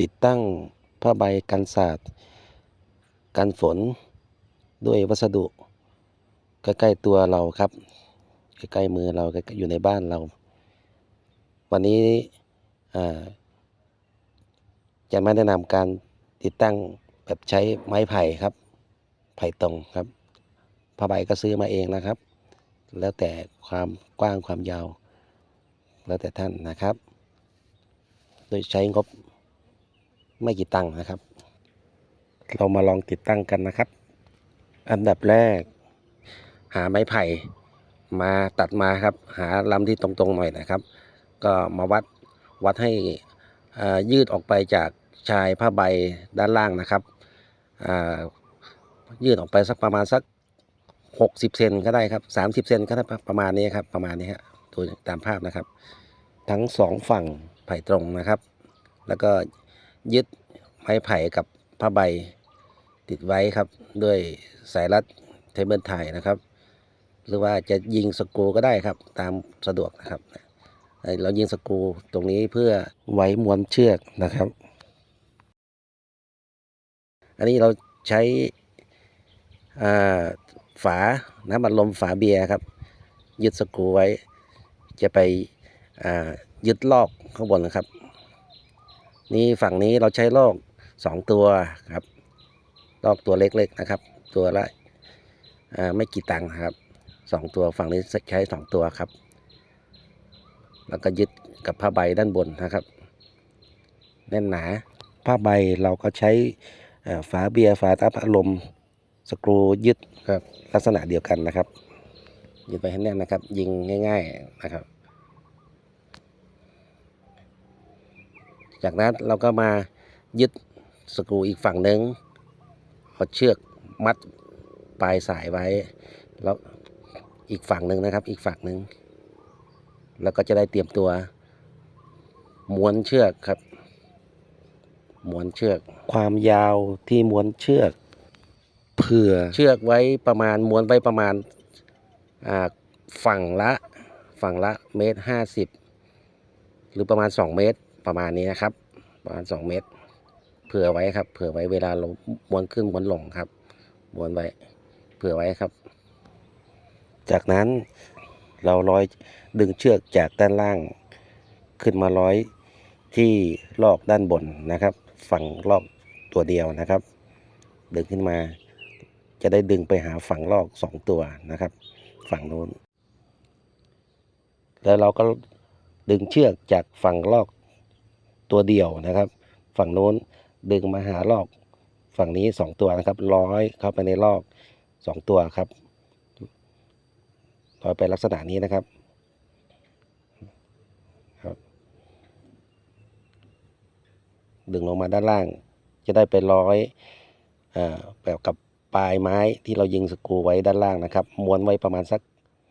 ติดตั้งผ้าใบกันสาดกันฝนด้วยวัสดุใกล้ๆตัวเราครับ ใกล้ๆมือเราใกล้ๆอยู่ในบ้านเรา วันนี้จะมาแนะนำการติดตั้งแบบใช้ไม้ไผ่ครับ ไผ่ตรงครับผ้าใบก็ซื้อมาเองนะครับ แล้วแต่ความกว้างความยาว แล้วแต่ท่านนะครับ โดยใช้งบ ไม่กี่ตังค์นะครับ เรามาลองติดตั้งกันนะครับ อันดับแรก หาไม้ไผ่มาตัดมาครับ หาลำที่ตรงๆหน่อยนะครับ ก็มาวัดวัดให้ยืดออกไปจากชายผ้าใบด้านล่างนะครับยืดออกไปสักประมาณสัก 60เซนก็ได้ครับ 30เซนก็ได้ประมาณนี้ครับประมาณนี้ฮะดูตามภาพนะครับ ทั้งสองฝั่งไผ่ตรงนะครับ แล้วก็ ยึดไม้ไผ่กับผ้าใบติดไว้ครับ ด้วยสายรัดเทเบิลไทยนะครับ หรือว่าจะยิงสกูก็ได้ครับ ตามสะดวกนะครับ เรายิงสกูตรงนี้เพื่อไว้ม้วนเชือกนะครับ อันนี้เราใช้ฝาน้ำอัดลมฝาเบียร์ครับ ยึดสกูไว้ จะไปยึดลอกข้างบนนะครับ นี่ฝั่งนี้เราใช้ลอกสองตัวครับลอกตัวเล็กๆนะครับ ตัวละไม่กี่ตังค์ครับสองตัวฝั่งนี้ใช้สองตัวครับ แล้วก็ยึดกับผ้าใบด้านบนนะครับ แน่นหนาผ้าใบเราก็ใช้ฝาเบียร์ฝาตาพัดลมสกรูยึดครับลักษณะเดียวกันนะครับยึดไปให้แน่นนะครับ ยิงง่าย ๆนะครับ จากนั้นเราก็มายึดสกรูอีกฝั่งหนึ่งเอาเชือกมัดปลายสายไว้ แล้วอีกฝั่งหนึ่งนะครับ อีกฝั่งหนึ่งแล้วก็จะได้เตรียมตัวม้วนเชือกครับม้วนเชือก ความยาวที่ม้วนเชือก เผื่อเชือกไว้ประมาณม้วนไว้ประมาณอ่าฝั่งละฝั่งละเมตรห้าสิบหรือประมาณ2เมตร ประมาณนี้นะครับ ประมาณ 2 เมตร เผื่อไว้ครับ เผื่อไว้เวลาเราม้วนขึ้นม้วนลงครับม้วนไว้ เผื่อไว้ครับ จากนั้นเราร้อยดึงเชือกจากด้านล่าง ขึ้นมาร้อยที่ลอกด้านบนนะครับ ฝั่งลอกตัวเดียวนะครับ ดึงขึ้นมา จะได้ดึงไปหาฝั่งลอกสองตัวนะครับ ฝั่งโน้น แล้วเราก็ดึงเชือกจากฝั่งลอก ตัวเดียวนะครับ ฝั่งโน้นดึงมาหาลอกฝั่งนี้สองตัวนะครับร้อยเข้าไปในลอกสองตัวครับร้อยไปลักษณะนี้นะครับครับ ดึงลงมาด้านล่าง จะได้ไปร้อยแบบกับปลายไม้ที่เรายิงสกรูไว้ด้านล่างนะครับ ม้วนไว้ประมาณสัก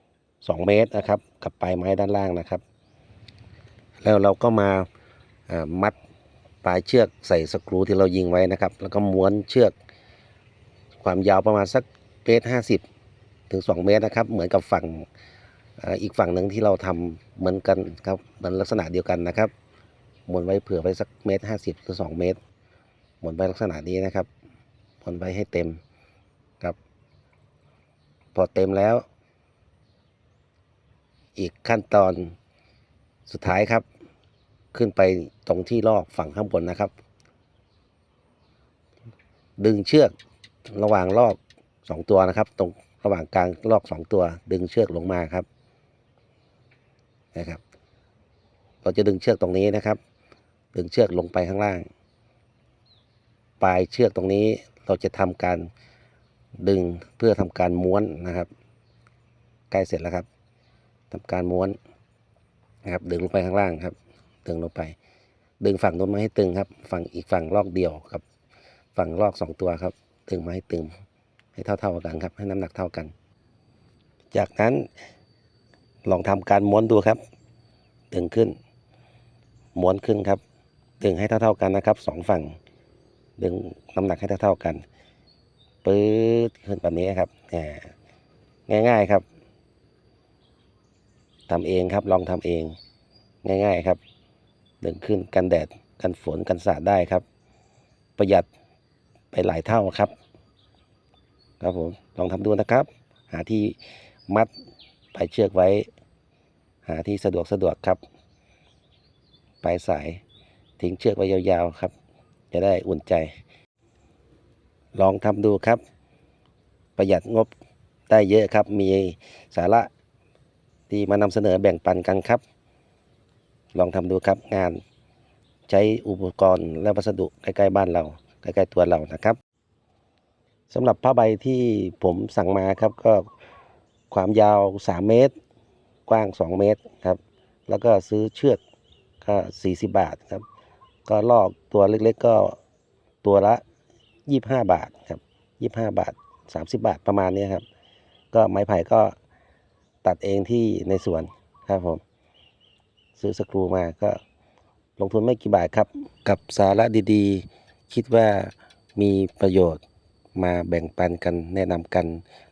2 เมตรนะครับ กับปลายไม้ด้านล่างนะครับ แล้วเราก็มา มัดปลายเชือกใส่สกรูที่เรายิงไว้นะครับ แล้วก็ม้วนเชือกความยาวประมาณสักเมตรห้าสิบถึง2เมตรนะครับ เหมือนกับฝั่งอีกฝั่งหนึ่งที่เราทำเหมือนกันครับเหมือนลักษณะเดียวกันนะครับม้วนไว้เผื่อไว้สักเมตรห้าสิบหรือ2เมตรม้วนไว้ลักษณะนี้นะครับม้วนไว้ให้เต็มครับ พอเต็มแล้ว อีกขั้นตอนสุดท้ายครับ ขึ้นไปตรงที่ลอกฝั่งข้างบนนะครับ ดึงเชือกระหว่างลอกสองตัวนะครับ ตรงระหว่างกลางลอกสองตัว ดึงเชือกลงมาครับนะครับ เราจะดึงเชือกตรงนี้นะครับ ดึงเชือกลงไปข้างล่าง ปลายเชือกตรงนี้เราจะทำการดึงเพื่อทำการม้วนนะครับ ใกล้เสร็จแล้วครับทำการม้วนนะครับ ดึงลงไปข้างล่างครับ ดึงลงไป ดึงฝั่งโน้นมาให้ตึงครับ ฝั่งอีกฝั่งลอกเดียวครับ ฝั่งลอกสองตัวครับดึงมาให้ตึง ให้เท่าๆกันครับ ให้น้ำหนักเท่ากัน จากนั้นลองทำการม้วนดูครับดึงขึ้น ม้วนขึ้นครับ ดึงให้เท่าๆกันนะครับสองฝั่ง ดึงน้ำหนักให้เท่าๆกันปื๊ดขึ้นแบบนี้ครับแหมง่ายๆครับทำเองครับลองทำเอง ง่าย ๆ ครับ ดึงขึ้นกันแดดกันฝนกันสาดได้ครับ ประหยัดไปหลายเท่าครับ ครับผมลองทำดูนะครับ หาที่มัดปลายเชือกไว้ หาที่สะดวกสะดวกครับปลายสายทิ้งเชือกไว้ยาวๆครับ จะได้อุ่นใจ ลองทำดูครับ ประหยัดงบได้เยอะครับ มีสาระที่มานำเสนอแบ่งปันกันครับ ลองทำดูครับงานใช้อุปกรณ์และวัสดุใกล้ๆบ้านเราใกล้ๆตัวเรานะครับสำหรับผ้าใบที่ผมสั่งมาครับก็ความยาว 3 เมตร กว้าง 2 เมตรครับ แล้วก็ซื้อเชือกก็ 40 บาทครับ ก็ลอกตัวเล็กๆก็ตัวละ 25 บาทครับ 25 บาท 30 บาทประมาณนี้ครับ ก็ไม้ไผ่ก็ตัดเองที่ในสวนครับผม ซื้อสกรูมาก็ลงทุนไม่กี่บาทครับ กับสาระดีๆ คิดว่ามีประโยชน์มาแบ่งปันกันแนะนำกัน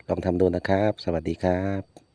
ลองทำดูนะครับ สวัสดีครับ